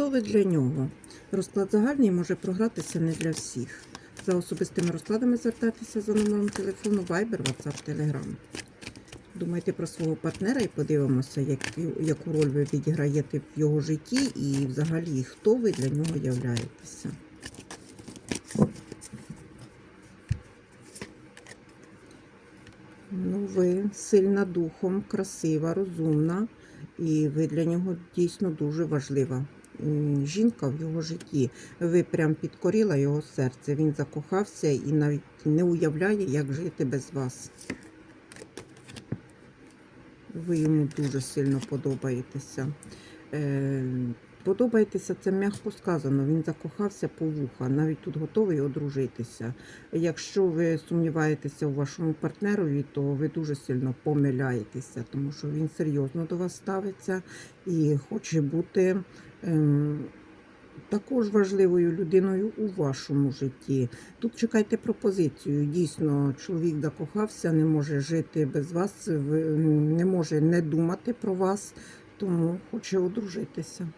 Хто ви для нього? Розклад загальний може програтися не для всіх. За особистими розкладами звертайтеся за номером телефону Viber, WhatsApp, Telegram. Думайте про свого партнера і подивимося, яку роль ви відіграєте в його житті і взагалі хто ви для нього являєтеся. Ну, ви сильна духом, красива, розумна, і ви для нього дійсно дуже важлива. Жінка в його житті. Ви прям підкоріла його серце. Він закохався і навіть не уявляє, як жити без вас. Ви йому дуже сильно подобаєтеся. Е, подобаєтеся, це м'яко сказано. Він закохався по вуха, навіть тут готовий одружитися. Якщо ви сумніваєтеся у вашому партнерові, то ви дуже сильно помиляєтеся, тому що він серйозно до вас ставиться і хоче бути також важливою людиною у вашому житті. Тут чекайте пропозицію. Дійсно, чоловік закохався, не може жити без вас, не може не думати про вас, тому хоче одружитися.